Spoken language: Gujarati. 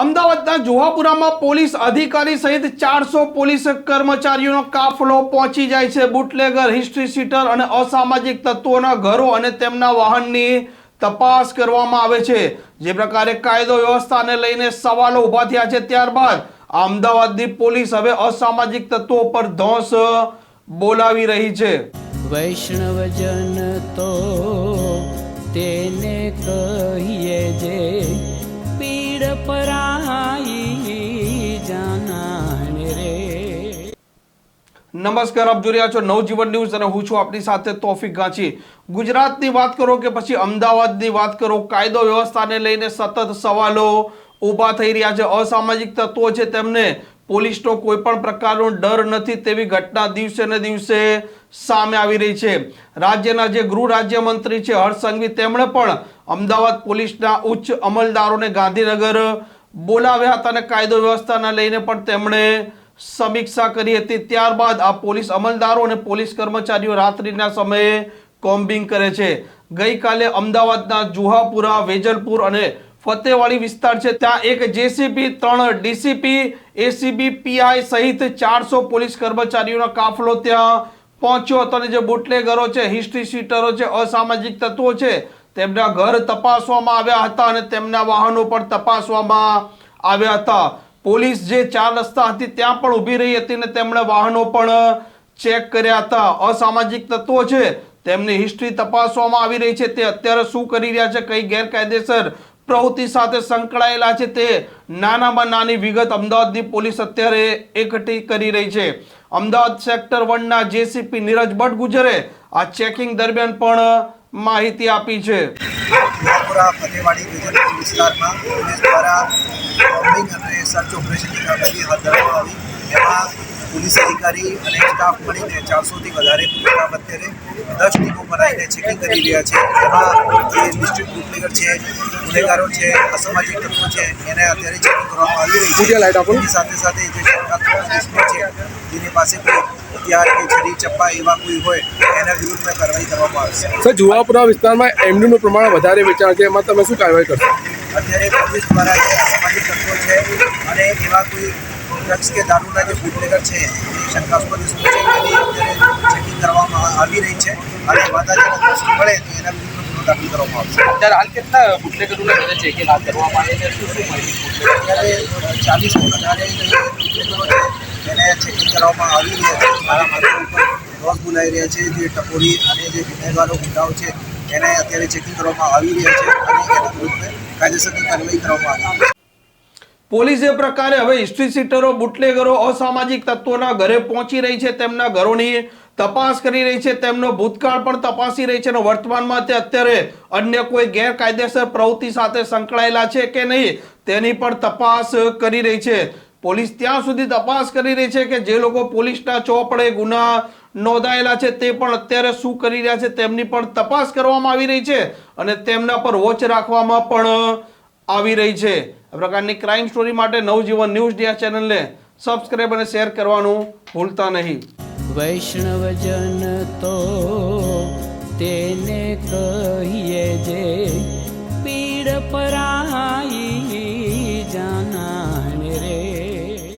અમદાવાદના જુહાપુરામાં પોલીસ અધિકારી સહિત ચારસો પોલીસ કર્મચારીઓનો કાફલો પહોંચી જાય છે. બુટલેગર, હિસ્ટ્રી સીટર અને અસામાજિક તત્વોના ઘરો અને તેમના વાહનની તપાસ કરવામાં આવે છે. જે પ્રકારે કાયદો વ્યવસ્થાને લઈને સવાલો ઊભા થયા છે. ત્યારબાદ અમદાવાદની પોલીસ હવે અસામાજિક તત્વો પર ધોંસ બોલાવી રહી છે. વૈષ્ણવજન તો તેને કહીએ જે પીડ પરાઈ નમસ્કાર, આપ જોઈ રહ્યા છો નવજીવન ન્યૂઝ અને હું છું આપની સાથે તોફિક ગાંચી. ગુજરાતની વાત કરો કે પછી અમદાવાદની વાત કરો, કાયદો વ્યવસ્થાને લઈને સતત સવાલો ઊભા થઈ રહ્યા છે. અસામાજિક તત્વો છે તેમને પોલીસનો કોઈ પણ પ્રકારનો ડર નથી તેવી ઘટના દિવસે ને દિવસે સામે આવી રહી છે. રાજ્યના જે ગૃહ રાજ્યમંત્રી છે હર્ષ સંઘવી, તેમણે પણ અમદાવાદ પોલીસના ઉચ્ચ અમલદારોને ગાંધીનગર બોલાવ્યા હતા અને કાયદો વ્યવસ્થાને લઈને પણ તેમણે સમીક્ષા કરી હતી. ત્યારબાદ આ પોલીસ અમલદારો અને પોલીસ કર્મચારીઓ રાત્રિના સમયે કોમ્બિંગ કરે છે. ગઈકાલે અમદાવાદના જુહાપુરા, વેજલપુર અને ફતેવાડી વિસ્તાર છે. ત્યાં એક જેસીબી, ત્રણ ડીસીપી, એસીબી, પીઆઈ સહિત ચારસો પોલીસ કર્મચારીઓનો કાફલો ત્યાં પહોંચ્યો હતો અને જે બુટલેગરો છે, હિસ્ટ્રી શીટરો છે, અસામાજિક તત્વો છે, તેમના ઘર તપાસવામાં આવ્યા હતા અને તેમના વાહનો પણ તપાસવામાં આવ્યા હતા. પોલીસ જે ચાર રસ્તા હતી ત્યાં પણ ઊભી રહી હતી ને તેમણે વાહનો પણ ચેક કર્યા હતા. અસામાજિક તત્વો છે, તેમની હિસ્ટ્રી તપાસવામાં આવી રહી છે. તે અત્યારે શું કરી રહ્યા છે, કઈ ગેરકાયદેસર પ્રવૃત્તિ સાથે સંકળાયેલા છે તે નાનામાં નાની વિગત અમદાવાદની પોલીસ અત્યારે એકઠી કરી રહી છે. અમદાવાદ સેક્ટર વનના જેસીપી નીરજ ભટ્ટ ગુજરે આ ચેકિંગ દરમિયાન પણ માહિતી આપી છે. પૂરા ફતેવાડી વિજયપુર વિસ્તારમાં પોલીસ દ્વારા બોમ્બિંગ અને સર્ચ ઓપરેશનની કામગીરી હાથ ધરવામાં આવી. એમાં પોલીસ અધિકારી અને સ્ટાફ મળીને ચારસોથી વધારે સ્ટાફ અત્યારે દસ ટીમો બનાવીને ચેકિંગ કરી રહ્યા છે. એમાં જે ડિસ્ટ્રિક્ટ બુટલેગર છે ગુનેગારો છે અસામાજિક તત્વો છે એને અત્યારે ચેકિંગ કરવામાં આવી રહી છે. સાથે સાથે જે છે જેની પાસે કોઈ હથિયાર કે છરી ચપ્પા એવા કોઈ હોય એના વિરુદ્ધમાં કાર્યવાહી કરવામાં આવશે. સર જુવાપુરા વિસ્તારમાં એમડીનું પ્રમાણ વધારે વેચાણ છે એમાં તમે શું કાર્યવાહી કરશો? અત્યારે પોલીસ દ્વારા જે સામાજિક તત્વો છે અને એવા કોઈ ડ્રગ્સ કે દારૂના જે બુટલેગર છે એ શંકાસ્પદ છે એની અત્યારે ચેકિંગ કરવામાં આવી રહી છે અને વાતાવરણ દ્રષ્ટિ મળે તો એના વિરુદ્ધ ગુનો દાખલ કરવામાં આવશે. અત્યારે હાલ કેટલા બુટલેગરોને કરે છે કે હાથ કરવામાં આવે છે? શું શું માહિતી અત્યારે ચાલીસ વધારે બુટલેગરો છે એને ચેકિંગ કરવામાં આવી રહ્યા છે. જે ટકોરી અને જે ગુનેગારો ગુંડાઓ છે, એને અત્યારે ચેકિંગ કરવામાં આવી રહ્યા છે કાયદેસરની કાર્યવાહી કરવામાં આવી પોલીસ એ પ્રકારે હવે હિસ્ટ્રી સીટરો બુટલેગરો, અસામાજિક તત્વોના ઘરે પહોંચી રહી છે, તેમના ઘરોની તપાસ કરી રહી છે, તેમનો ભૂતકાળ પણ તપાસી રહી છે અને વર્તમાનમાં તે અત્યારે અન્ય કોઈ ગેરકાયદેસર પ્રવૃત્તિ સાથે સંકળાયેલા છે કે નહીં તેની પણ તપાસ કરી રહી છે. પોલીસ ત્યાં સુધી તપાસ કરી રહી છે કે જે લોકો પોલીસના ચોપડે ગુના નોંધાયેલા છે તે પણ અત્યારે શું કરી રહ્યા છે તેમની પણ તપાસ કરવામાં આવી રહી છે અને તેમના પર વોચ રાખવામાં પણ આવી રહી છે. આ પ્રકારની ક્રાઇમ સ્ટોરી માટે નવજીવન ન્યૂઝ ડિયા ચેનલને સબસ્ક્રાઇબ અને શેર કરવાનું ભૂલતા નહીં. વૈષ્ણવજન તો તેને કહીએ જે પીડ પરાઈ